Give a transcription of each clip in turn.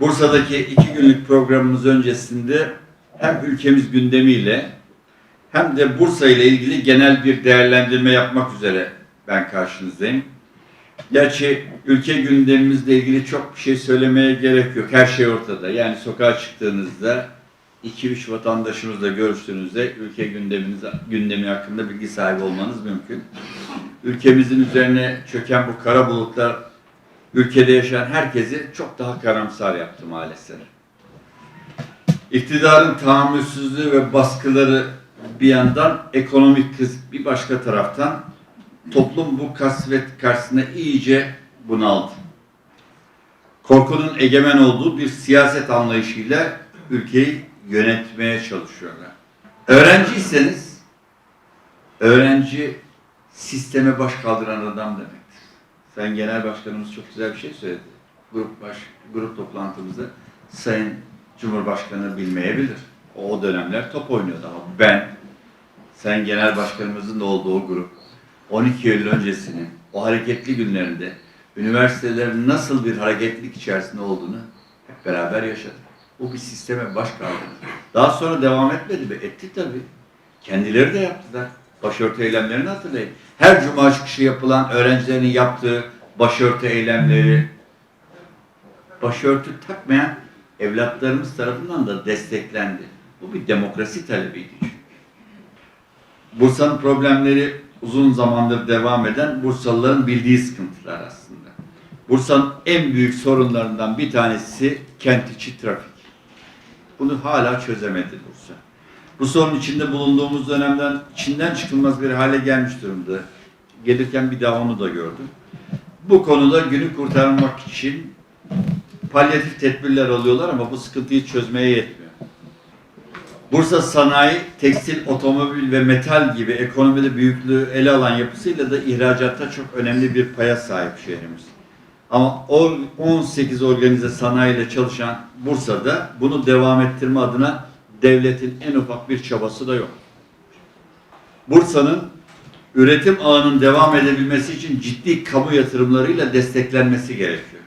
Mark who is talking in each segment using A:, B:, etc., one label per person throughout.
A: Bursa'daki iki günlük programımız öncesinde hem ülkemiz gündemiyle hem de Bursa ile ilgili genel bir değerlendirme yapmak üzere ben karşınızdayım. Gerçi ülke gündemimizle ilgili çok bir şey söylemeye gerek yok. Her şey ortada. Yani sokağa çıktığınızda 2-3 vatandaşınızla görüştüğünüzde ülke gündeminiz, gündemi hakkında bilgi sahibi olmanız mümkün. Ülkemizin üzerine çöken bu kara bulutlar ülkede yaşayan herkesi çok daha karamsar yaptı maalesef. İktidarın tahammülsüzlüğü ve baskıları bir yandan ekonomik kriz bir başka taraftan toplum bu kasvet karşısında iyice bunaldı. Korkunun egemen olduğu bir siyaset anlayışıyla ülkeyi yönetmeye çalışıyorlar. Öğrenciyseniz öğrenci sisteme baş kaldıran adam demektir. Sayın Genel Başkanımız çok güzel bir şey söyledi. Grup baş, grup toplantımızda Sayın Cumhurbaşkanı bilmeyebilir. O, dönemler top oynuyordu ama ben Sayın Genel Başkanımızın da olduğu grup 12 Eylül öncesinin o hareketli günlerinde üniversitelerin nasıl bir hareketlilik içerisinde olduğunu hep beraber yaşadık. Bu bir sisteme baş kaldırdı. Daha sonra devam etmedi mi? Etti tabii. Kendileri de yaptılar. Başörtü eylemlerini hatırlayın. Her cuma çıkışı yapılan öğrencilerin yaptığı başörtü eylemleri, başörtü takmayan evlatlarımız tarafından da desteklendi. Bu bir demokrasi talebiydi çünkü. Bursa'nın problemleri uzun zamandır devam eden Bursalıların bildiği sıkıntılar aslında. Bursa'nın en büyük sorunlarından bir tanesi kent içi trafik. Bunu hala çözemedi Bursa. Bu sorun içinde bulunduğumuz dönemden içinden çıkılmaz bir hale gelmiş durumda. Gelirken bir daha onu da gördüm. Bu konuda günü kurtarmak için palyatif tedbirler alıyorlar ama bu sıkıntıyı çözmeye yetmiyor. Bursa sanayi, tekstil, otomobil ve metal gibi ekonomide büyüklüğü ele alan yapısıyla da ihracatta çok önemli bir paya sahip şehrimiz. Ama o 18 organize sanayiyle çalışan Bursa'da bunu devam ettirme adına devletin en ufak bir çabası da yok. Bursa'nın üretim ağının devam edebilmesi için ciddi kamu yatırımlarıyla desteklenmesi gerekiyor.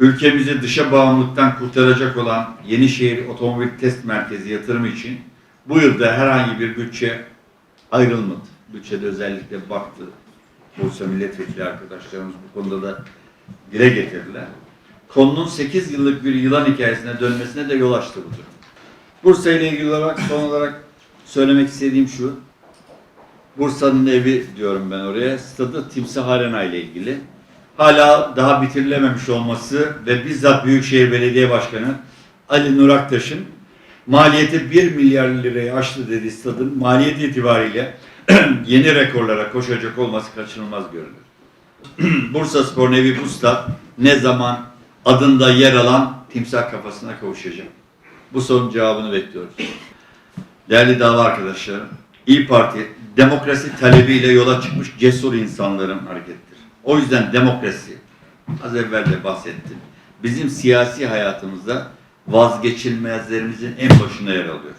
A: Ülkemizi dışa bağımlılıktan kurtaracak olan Yenişehir Otomobil Test Merkezi yatırımı için bu yılda herhangi bir bütçe ayrılmadı. Bütçede özellikle baktı. Bursa milletvekili arkadaşlarımız bu konuda da dile getirdiler. Konunun 8 yıllık bir yılan hikayesine dönmesine de yol açtı bu durum. Bursa ile ilgili olarak son olarak söylemek istediğim şu. Bursa'nın evi diyorum ben oraya. Stadı Timsah Arena ile ilgili. Hala daha bitirilememiş olması ve bizzat Büyükşehir Belediye Başkanı Ali Nur Aktaş'ın maliyeti 1 milyar lirayı aştı dediği stadın maliyeti itibariyle yeni rekorlara koşacak olması kaçınılmaz görünür. Bursa Spor Nevi bu stad ne zaman adında yer alan timsah kafasına kavuşacak? Bu sorunun cevabını bekliyoruz. Değerli dava arkadaşlarım, İyi Parti demokrasi talebiyle yola çıkmış cesur insanların harekettir. O yüzden demokrasi, az evvel de bahsettim, bizim siyasi hayatımızda vazgeçilmezlerimizin en başına yer alıyor.